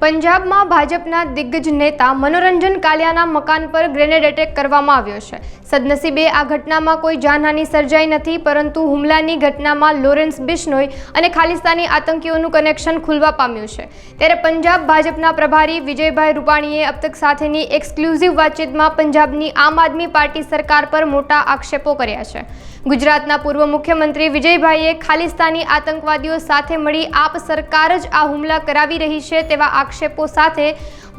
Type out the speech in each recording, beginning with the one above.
પંજાબમાં ભાજપના દિગ્ગજ નેતા મનોરંજન કાલિયાના મકાન પર ગ્રેનેડ એટેક કરવામાં આવ્યો છે. સદનસીબે આ ઘટનામાં કોઈ જાનહાનિ સર્જાઈ નથી, પરંતુ હુમલાની ઘટનામાં લોરેન્સ બિશ્નોઈ અને ખાલિસ્તાની આતંકીઓનું કનેક્શન ખુલવા પામ્યું છે. ત્યારે પંજાબ ભાજપના પ્રભારી વિજયભાઈ રૂપાણીએ અબતક સાથેની એક્સક્લુઝિવ વાતચીતમાં પંજાબની આમ આદમી પાર્ટી સરકાર પર મોટા આક્ષેપો કર્યા છે. ગુજરાતના પૂર્વ મુખ્યમંત્રી વિજયભાઈએ ખાલિસ્તાની આતંકવાદીઓ સાથે મળી આપ સરકાર જ આ હુમલા કરાવી રહી છે તેવા આક્ષેપો સાથે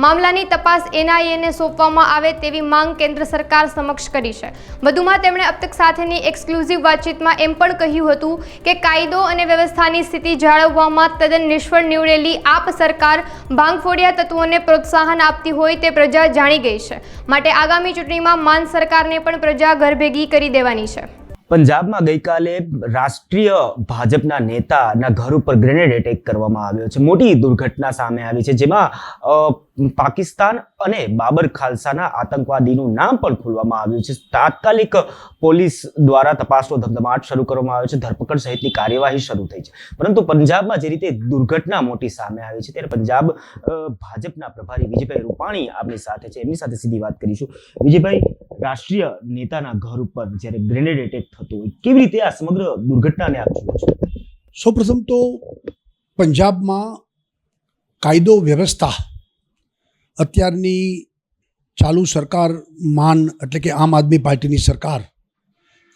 મામલાની તપાસ એનઆઈએને સોંપવામાં આવે તેવી માંગ કેન્દ્ર સરકાર સમક્ષ કરી છે. વધુમાં તેમણે અબ તક સાથેની એક્સક્લુઝિવ વાતચીતમાં એમ પણ કહ્યું હતું કે કાયદો અને વ્યવસ્થાની સ્થિતિ જાળવવામાં તદ્દન નિષ્ફળ નીવડેલી આપ સરકાર ભાંગફોડિયા તત્વોને પ્રોત્સાહન આપતી હોય તે પ્રજા જાણી ગઈ છે. માટે આગામી ચૂંટણીમાં માન સરકારને પણ પ્રજા ઘરભેગી કરી દેવાની છે. પંજાબમાં ગઈકાલે રાષ્ટ્રીય ભાજપના નેતાના ઘર ઉપર ગ્રેનેડ એટેક કરવામાં આવ્યો છે. મોટી દુર્ઘટના સામે આવી છે, જેમાં પાકિસ્તાન અને બાબર ખાલસાના આતંકવાદીનું નામ પણ ખોલવામાં આવ્યું છે. તાત્કાલિક પોલીસ દ્વારા તપાસનો ધમધમાટ શરૂ કરવામાં આવ્યો છે. ધરપકડ સહિતની કાર્યવાહી શરૂ થઈ છે. પરંતુ પંજાબમાં જે રીતે દુર્ઘટના મોટી સામે આવી છે, ત્યારે પંજાબ ભાજપના પ્રભારી વિજયભાઈ રૂપાણી આપણી સાથે છે. એમની સાથે સીધી વાત કરીશું. વિજયભાઈ રાષ્ટ્રીય નેતાના ઘર ઉપર જ્યારે ગ્રેનેડ એટેક થતો હોય, કેવી રીતે આ સમગ્ર દુર્ઘટનાને આપ સૌપ્રથમ તો પંજાબમાં કાયદો વ્યવસ્થા અત્યારની ચાલુ સરકાર માન એટલે કે આમ આદમી પાર્ટીની સરકાર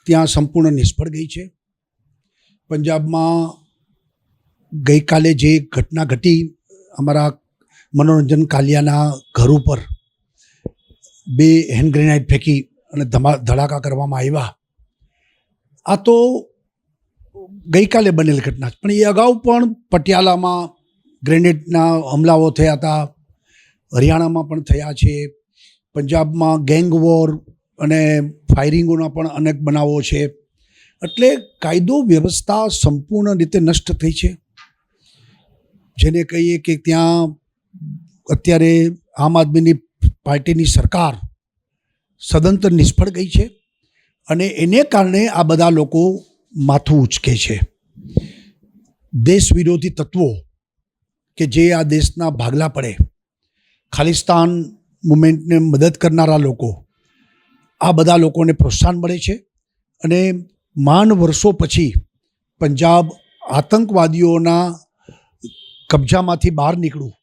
ત્યાં સંપૂર્ણ નિષ્ફળ ગઈ છે. પંજાબમાં ગઈકાલે જે ઘટના ઘટી, અમારા મનોરંજન કાલિયાના ઘર ઉપર બે હેન્ડ ગ્રેનાઇટ ફેંકી અને ધમા, ધડાકા કરવામાં આવ્યા. આ તો ગઈકાલે બનેલી ઘટના પણ એ અગાઉ પણ પટિયાલામાં ગ્રેનેડના હમલાઓ થયા હતા. હરિયાણામાં પણ થયા છે. પંજાબમાં ગેંગ વોર અને ફાયરિંગોના પણ અનેક બનાવો છે. એટલે કાયદો વ્યવસ્થા સંપૂર્ણ રીતે નષ્ટ થઈ છે. જેને કહીએ કે ત્યાં અત્યારે આમ આદમીની પાર્ટીની સરકાર સદંતર નિષ્ફળ ગઈ છે અને એને કારણે આ બધા લોકો માથું ઉચકે છે. દેશ વિરોધી તત્વો કે જે આ દેશના ભાગલા પડે, ખાલિસ્તાન મુમેન્ટને મદદ કરનારા લોકો, આ બધા લોકોને પ્રોત્સાહન મળે છે અને માન વર્ષો પછી પંજાબ આતંકવાદીઓના કબજામાંથી બહાર નીકળ્યું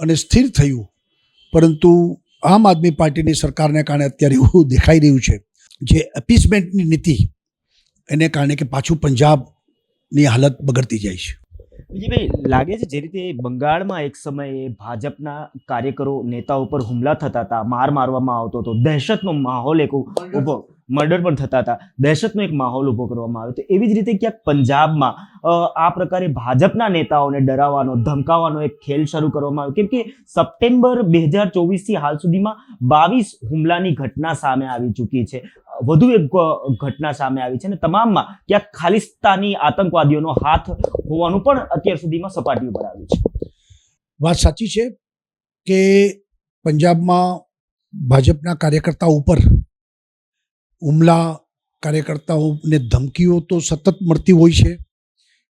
અને સ્થિર થયું પરંતુ આમ આદમી પાર્ટીની સરકારને કારણે અત્યારે એવું દેખાઈ રહ્યું છે જે એપીસમેન્ટની નીતિ, એને કારણે કે પાછું પંજાબની હાલત બગડતી જાય છે. વિજયભાઈ લાગે છે જે રીતે બંગાળમાં એક સમયે ભાજપના કાર્યકરો નેતા ઉપર હુમલા થતા હતા માર મારવામાં આવતો હતો દહેશતનો માહોલ એક ઊભો મર્ડર. પણ થતા હતા દહેશતનો એક માહોલ ઊભો કરવામાં આવ્યો. તો એવી જ રીતે ક્યાંક પંજાબમાં આ પ્રકારે ભાજપના નેતાઓને ડરાવવાનો ધમકાવવાનો એક ખેલ શરૂ કરવામાં આવ્યો. કેમ કે સપ્ટેમ્બર બે હજાર ચોવીસથી હાલ સુધીમાં બાવીસ હુમલાની ઘટના સામે આવી ચૂકી છે. વધુ એક ઘટના સામે આવી છે અને તમામમાં ક્યાંક ખાલિસ્તાની આતંકવાદીઓનો હાથ હોવાનું પણ અત્યાર સુધીમાં સપાટી ઉપર આવ્યું છે. વાત સાચી છે કે પંજાબમાં ભાજપના કાર્યકર્તા ઉપર હુમલા કાર્યકર્તાઓને ધમકીઓ તો સતત મળતી હોય છે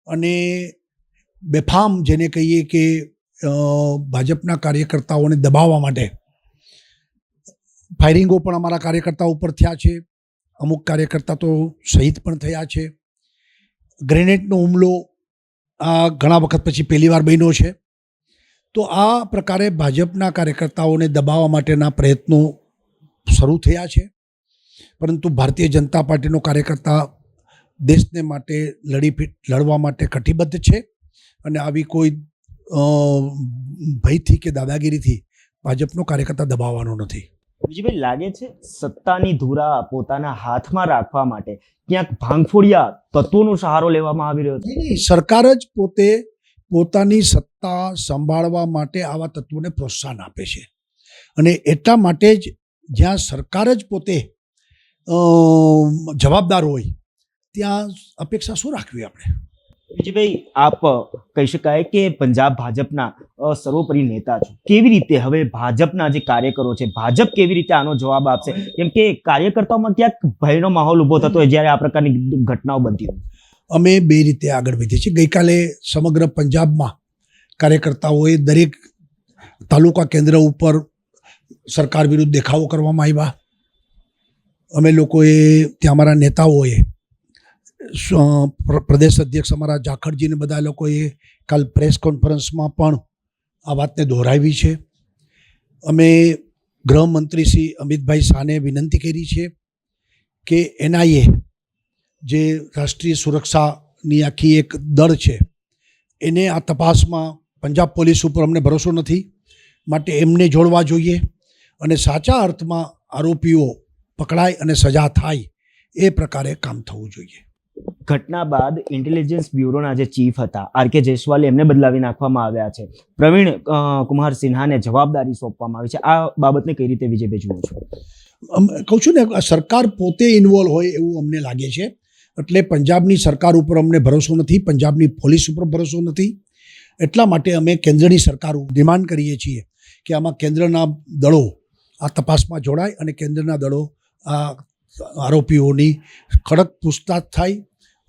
અને બેફામ જેને કહીએ કે ભાજપના કાર્યકર્તાઓને દબાવવા માટે ફાયરિંગો પણ અમારા કાર્યકર્તાઓ ઉપર થયા છે. અમુક કાર્યકર્તા તો શહીદ પણ થયા છે. ગ્રેનેડનો હુમલો આ ઘણા વખત પછી પહેલી વાર બન્યો છે. તો આ પ્રકારે ભાજપના કાર્યકર્તાઓને દબાવવા માટેના પ્રયત્નો શરૂ થયા છે. પરંતુ ભારતીય જનતા પાર્ટીનો કાર્યકર્તા દેશને માટે લડી લડવા માટે કટિબદ્ધ છે અને આવી કોઈ ભયથી કે દાદાગીરીથી ભાજપનો કાર્યકર્તા દબાવવાનો નથી. વિજયભાઈ લાગે છે સત્તાની ધુરા પોતાના હાથમાં રાખવા માટે. ક્યાંક ભાંગફોડિયા તત્વોનો સહારો લેવામાં આવી રહ્યો છે. સરકાર જ પોતે પોતાની સત્તા સંભાળવા માટે આવા તત્વોને પ્રોત્સાહન આપે છે. અને એટલા માટે જ જ્યાં સરકાર જ પોતે જવાબદાર હોય, ત્યાં અપેક્ષા શું રાખવી આપણે? વિજયભાઈ, આપ કહી શકાય કે પંજાબ ભાજપના સર્વોપરી નેતા છો. કેવી રીતે હવે ભાજપના જે કાર્યકરો છે, ભાજપ કેવી રીતે આનો જવાબ આપશે? કેમ કે કાર્યકર્તાઓમાં ક્યાંક ભયનો માહોલ ઊભો થતો હોય જ્યારે આ પ્રકારની ઘટનાઓ બનતી અમે બે રીતે આગળ વધીએ છીએ. ગઈકાલે સમગ્ર પંજાબમાં કાર્યકર્તાઓએ દરેક તાલુકા કેન્દ્ર ઉપર સરકાર વિરુદ્ધ દેખાવો કરવામાં આવ્યા. અમે લોકોએ ત્યાં અમારા નેતાઓએ પ્રદેશ અધ્યક્ષ અમારા જાખડજીને બધા લોકોએ કાલ પ્રેસ કોન્ફરન્સમાં પણ આ વાતને દોહરાવી છે. અમે ગૃહમંત્રી શ્રી અમિતભાઈ શાહને વિનંતી કરી છે કે એનઆઈએ જે રાષ્ટ્રીય સુરક્ષાની આખી એક દળ છે, એને આ તપાસમાં પંજાબ પોલીસ ઉપર અમને ભરોસો નથી, માટે એમને જોડવા જોઈએ અને સાચા અર્થમાં આરોપીઓ પકડાય અને સજા થાય એ પ્રકારે કામ થવું જોઈએ. ઘટના બાદ ઇન્ટેલિજન્સ બ્યુરોના જે ચીફ હતા આર કે જયસ્વાલ એમને બદલાવી નાખવામાં આવ્યા છે. પ્રવીણ કુમાર સિન્હાને જવાબદારી સોંપવામાં આવી છે. આ બાબતને કઈ રીતે વિજયભાઈ જુઓ છો? કહું છું ને સરકાર પોતે ઇન્વોલ્વ હોય એવું અમને લાગે છે. એટલે પંજાબની સરકાર ઉપર અમને ભરોસો નથી, પંજાબની પોલીસ ઉપર ભરોસો નથી. એટલા માટે અમે કેન્દ્રની સરકાર ડિમાન્ડ કરીએ છીએ કે આમાં કેન્દ્રના દળો આ તપાસમાં જોડાય અને કેન્દ્રના દળો આ આરોપીઓની કડક પૂછતાછ થાય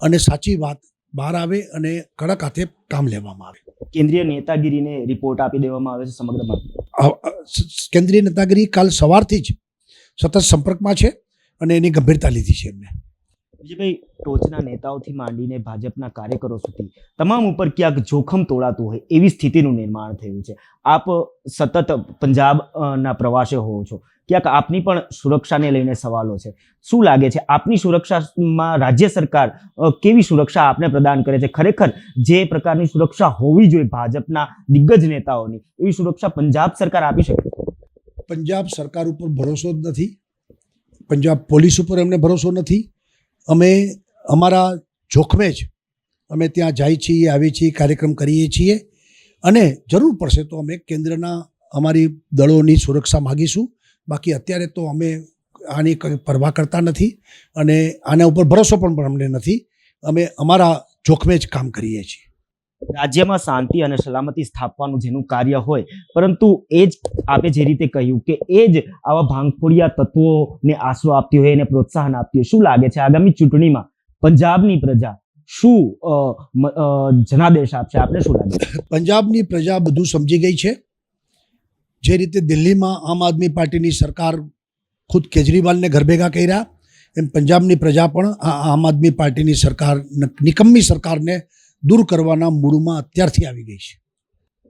અને સાચી વાત બહાર આવે અને કડક હાથે કામ લેવામાં આવે કેન્દ્રીય નેતાગીરીને રિપોર્ટ આપી દેવામાં આવે છે સમગ્ર મામલે. આ- આ સ- કેન્દ્રીય નેતાગીરી કાલ સવારથી જ સતત સંપર્કમાં છે અને એની ગંભીરતા લીધી છે એમને વિજયભાઈ, ટોચના નેતાઓથી માંડીને ભાજપના કાર્યકરો સુધી તમામ ઉપર ક્યાંક જોખમ તોડાતું હોય એવી સ્થિતિનું નિર્માણ થયું છે. આપ સતત પંજાબના પ્રવાસે હોવ છો. ક્યાંક આપની પણ સુરક્ષાને લઈને સવાલો છે. શું લાગે છે, આપની સુરક્ષામાં રાજ્ય સરકાર કેવી સુરક્ષા આપને પ્રદાન કરે છે? ખરેખર જે પ્રકારની સુરક્ષા હોવી જોઈએ ભાજપના દિગ્ગજ નેતાઓની, એવી સુરક્ષા પંજાબ સરકાર આપી શકે? પંજાબ સરકાર ઉપર ભરોસો જ નથી. પંજાબ પોલીસ ઉપર એમને ભરોસો નથી. અમે અમારા જોખમે જ અમે ત્યાં જાય છીએ, આવીએ છીએ, કાર્યક્રમ કરીએ છીએ. અને જરૂર પડશે તો અમે કેન્દ્રના અમારી દળોની સુરક્ષા માગીશું. બાકી અત્યારે તો અમે આની કંઈ પરવા કરતા નથી અને આના ઉપર ભરોસો પણ અમને નથી. અમે અમારા જોખમે જ કામ કરીએ છીએ. રાજ્યમાં શાંતિ અને સલામતી સ્થાપવાનું જેનું કાર્ય હોય, પરંતુ એ જ આપે જે રીતે કહ્યું કે એ જ આવા ભાંગફોડિયા તત્વોને આશરો આપતી હોય, એને પ્રોત્સાહન આપતી હોય. શું લાગે છે આગામી ચૂંટણીમાં પંજાબની પ્રજા શું જનાદેશ આપશે? આપણે શું લાગે પંજાબની પ્રજા બધું સમજી ગઈ છે. જે રીતે દિલ્હીમાં આમ આદમી પાર્ટીની સરકાર ખુદ કેજરીવાલને ઘર ભેગા કર્યા, એમ પંજાબની પ્રજા પણ આ આમ આદમી પાર્ટીની સરકાર નિકમ્મી સરકારને દૂર કરવાના મૂળમાં અત્યારથી આવી ગઈ છે.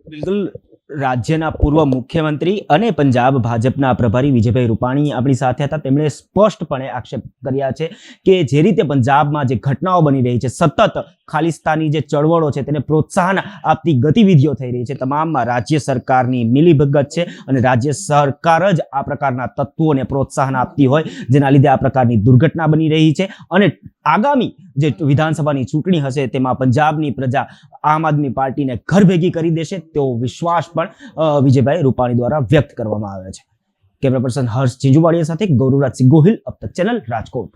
બિલકુલ, રાજ્યના પૂર્વ મુખ્યમંત્રી અને પંજાબ ભાજપના પ્રભારી વિજયભાઈ રૂપાણી આપણી સાથે હતા. તેમણે સ્પષ્ટપણે આક્ષેપ કર્યા છે કે જે રીતે પંજાબમાં જે ઘટનાઓ બની રહી છે, સતત ખાલિસ્તાની જે ચળવળો છે તેને પ્રોત્સાહન આપતી ગતિવિધિઓ થઈ રહી છે. તમામમાં રાજ્ય સરકારની મિલીભગત છે અને રાજ્ય સરકાર જ આ પ્રકારના તત્વોને પ્રોત્સાહન આપતી હોય, જેના લીધે આ પ્રકારની દુર્ઘટના બની રહી છે. અને આગામી જે વિધાનસભાની ચૂંટણી હશે તેમાં પંજાબની પ્રજા આમ આદમી પાર્ટીને ઘર ભેગી કરી દેશે. તેવો વિશ્વાસ પણ વિજયભાઈ રૂપાણી દ્વારા વ્યક્ત કરવામાં આવ્યો છે. કેમેરા પર્સન હર્ષ ચિંજુવાડિયા સાથે ગૌરવરાજસિંહ ગોહિલ, અબ તક ચેનલ રાજકોટ.